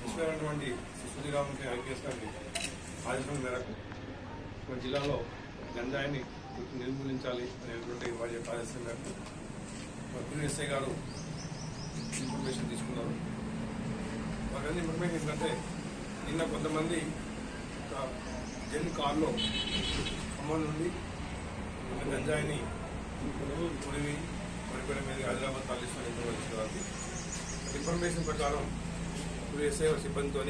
ఇచ్చినటువంటి సుధీరామ్ ఐపీఎస్ గారి ఆదేశం మేరకు మా జిల్లాలో గంజాయిని నిర్మూలించాలి అనేటువంటి వారి ఆదేశం మేరకు ప్రిఎస్ఐ గారు ఇన్ఫర్మేషన్ తీసుకున్నారు. మాకన్నీ ఇన్ఫర్మేషన్ ఏంటంటే నిన్న కొంతమంది జన్ కార్లో ఖమ్మం నుండి గంజాయిని పుడివి మరిపేట మీద హైదరాబాద్ తరలిస్తున్న ఇన్ఫర్మేషన్ కాబట్టి ఇన్ఫర్మేషన్ ప్రకారం ఇప్పుడు ఎస్ఐ సిబ్బందితో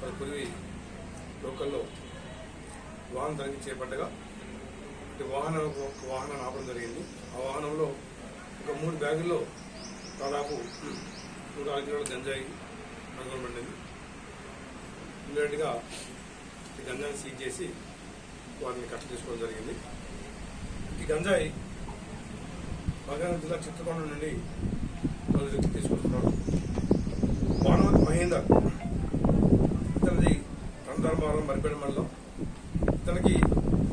మరి పురివి లోకల్లో వాహనం తనిఖీ చేపట్టగా వాహనం ఒక వాహనాన్ని ఆపడం జరిగింది. ఆ వాహనంలో ఒక మూడు బ్యాగుల్లో దాదాపు నూట ఆరు కిలోల గంజాయి కనుగొనబడింది ఇమీడియట్గా ఈ గంజాయిని సీజ్ చేసి వారిని కష్ట తీసుకోవడం జరిగింది. ఈ గంజాయి మగారం జిల్లా చిత్తకొండ నుండి పది వ్యక్తులు తీసుకొస్తున్నాడు భానుమతి మహేందర్ ఇతనిది రంధర్మారం మరిపేట మండలం. ఇతనికి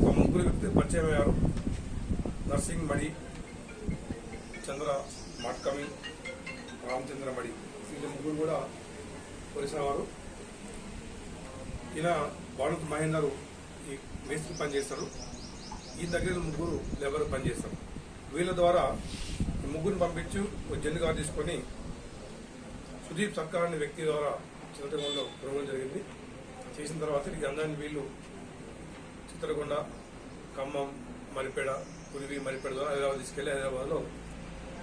ఒక ముగ్గురు వ్యక్తి పరిచయం అయ్యారు. నర్సింగ్ మడి చంద్ర మాట్కమి రామచంద్ర మడి. వీళ్ళ ముగ్గురు కూడా పోలీసుల వారు ఇలా భానుమతి మహేందర్ ఈ మేస్త్రి పనిచేస్తారు ఈ దగ్గర ముగ్గురు లేబర్ పనిచేస్తారు వీళ్ళ ద్వారా ముగ్గురిని పంపించి ఒక జెండు కార్డు తీసుకొని సుదీప్ సర్కార్ అనే వ్యక్తి ద్వారా చిత్రకొండ కొనుగోలు జరిగింది. చేసిన తర్వాత ఈ గంధాన్ని వీళ్ళు చిత్రకొండ ఖమ్మం మరిపేడ పురివి మరిపేడ ద్వారా హైదరాబాద్ తీసుకెళ్ళి హైదరాబాద్లో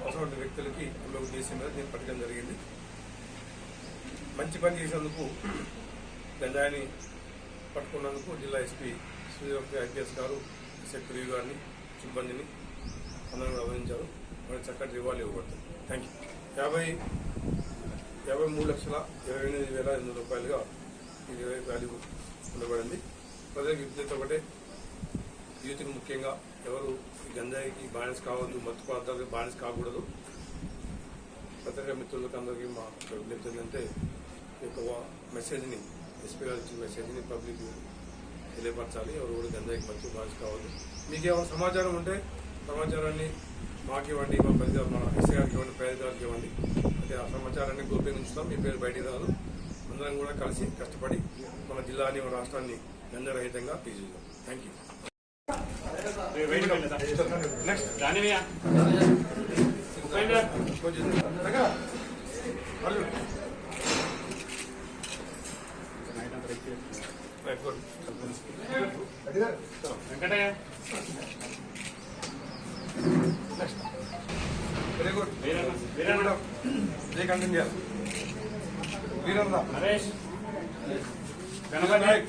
అవసరమైన వ్యక్తులకి అమ్మే ఉద్దేశం మీద దీన్ని పట్టడం జరిగింది. మంచి పని చేసినందుకు గంజాయిని పట్టుకున్నందుకు జిల్లా ఎస్పీ శ్రీరామ్ ఐపీఎస్ గారు సెక్రటరీ గారిని సిబ్బందిని అందరూ అభినందించారు. మరి చక్కటి రివార్డు ఇవ్వబడుతుంది థ్యాంక్ యూ యాభై యాభై మూడు లక్షల ఇరవై ఎనిమిది వేల ఎనిమిది రూపాయలుగా ఇది వాల్యూ ఉండబడింది. ప్రజలకు విజ్ఞత ఒకటే. యూత్కి ముఖ్యంగా ఎవరు ఈ గంజాయికి బానిస కావద్దు మత్తు పదార్థాలకు బానిస కాకూడదు. పత్రికా మిత్రులకు అందరికీ మా విజ్ఞప్తి ఏంటంటే యొక్క మెసేజ్ని ఎస్పీ గారు ఇచ్చిన మెసేజ్ని పబ్లిక్ తెలియపరచాలి. ఎవరు కూడా గంజాయికి మత్తు బానిస కావద్దు. మీకు ఏమైనా సమాచారం ఉంటే సమాచారాన్ని మాకు ఇవ్వండి మా పెద్ద మన ఎస్ఐ గారికి ఇవ్వండి పేద గారికి ఇవ్వండి. అంటే ఆ సమాచారాన్ని గోప్యంగా మీ పేరు బయటికి రాదు. అందరం కూడా కలిసి కష్టపడి మన జిల్లాని మన రాష్ట్రాన్ని గంజరహితంగా తీర్చిద్దాం thank you next Venkataiah. Very good Veeranna జై కంటిన్యూ వీరన్న. నరేష్. గణపతి.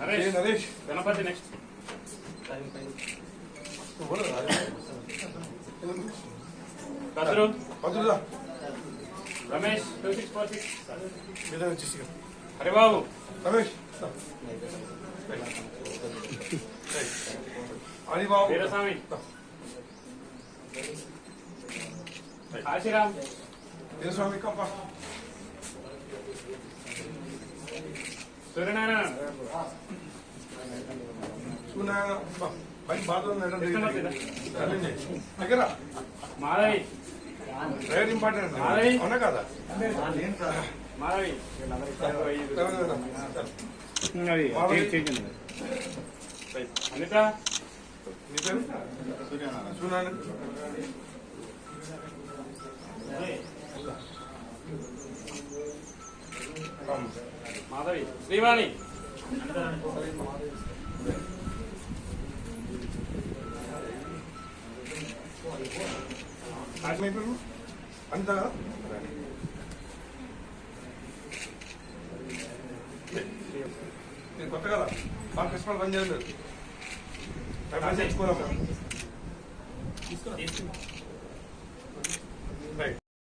నరేష్. నరేష్. గణపతి నెక్స్ట్? కదురు పదులుదా Ramesh two six four six Haribabu. Ramesh Haribabu. Veeraswamy. Kashiram. Veeraswamy కంప సూర్యనారాయణ. పని బాధ. దగ్గర మాధవి. Driver important Madhavi. అవునా కదా? మాధవి అనిత మాధవి. శ్రీవాణి. మీ పేరు? అంతా నేను కొత్త కదా. బాగా కష్టపడి పని చేయలేదు తెచ్చుకోరా తీసుకురా.